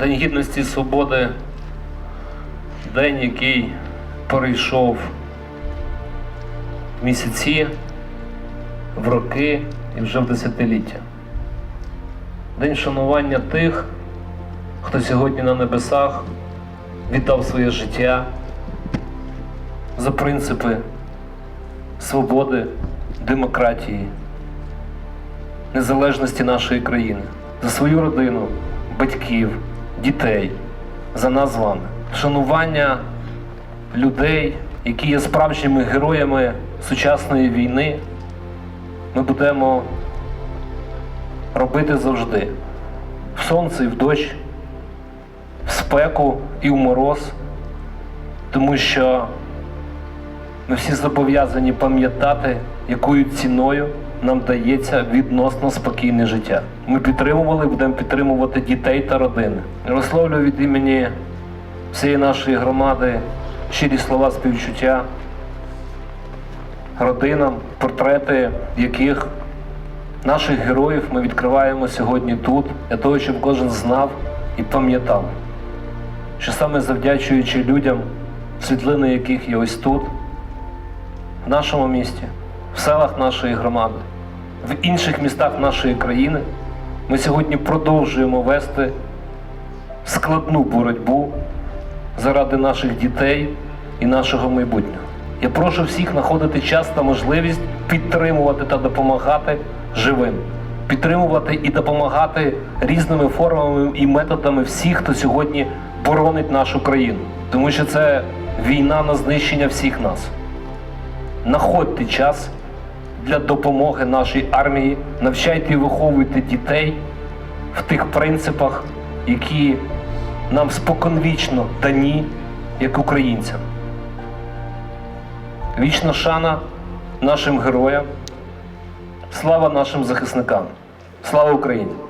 День гідності свободи день, який перейшов в місяці, в роки і вже в десятиліття. День шанування тих, хто сьогодні на небесах віддав своє життя за принципи свободи, демократії, незалежності нашої країни, за свою родину, батьків, дітей, за нас з вами. Шанування людей, які є справжніми героями сучасної війни, ми будемо робити завжди. В сонце і в дощ, в спеку і в мороз, тому що ми всі зобов'язані пам'ятати, якою ціною нам дається відносно спокійне життя. Ми підтримували будемо підтримувати дітей та родини. Я Висловлюю від імені всієї нашої громади щирі слова співчуття родинам, портрети яких наших героїв ми відкриваємо сьогодні тут, для того, щоб кожен знав і пам'ятав, що саме завдячуючи людям, світлини яких є ось тут, в нашому місті, в селах нашої громади, в інших містах нашої країни, ми сьогодні продовжуємо вести складну боротьбу заради наших дітей і нашого майбутнього. Я прошу всіх знаходити час та можливість підтримувати та допомагати живим, підтримувати і допомагати різними формами і методами всіх, хто сьогодні боронить нашу країну, тому що це війна на знищення всіх нас. Находьте час для допомоги нашій армії, навчайте і виховуйте дітей в тих принципах, які нам споконвічно дані як українцям. Вічна шана нашим героям, слава нашим захисникам. Слава Україні!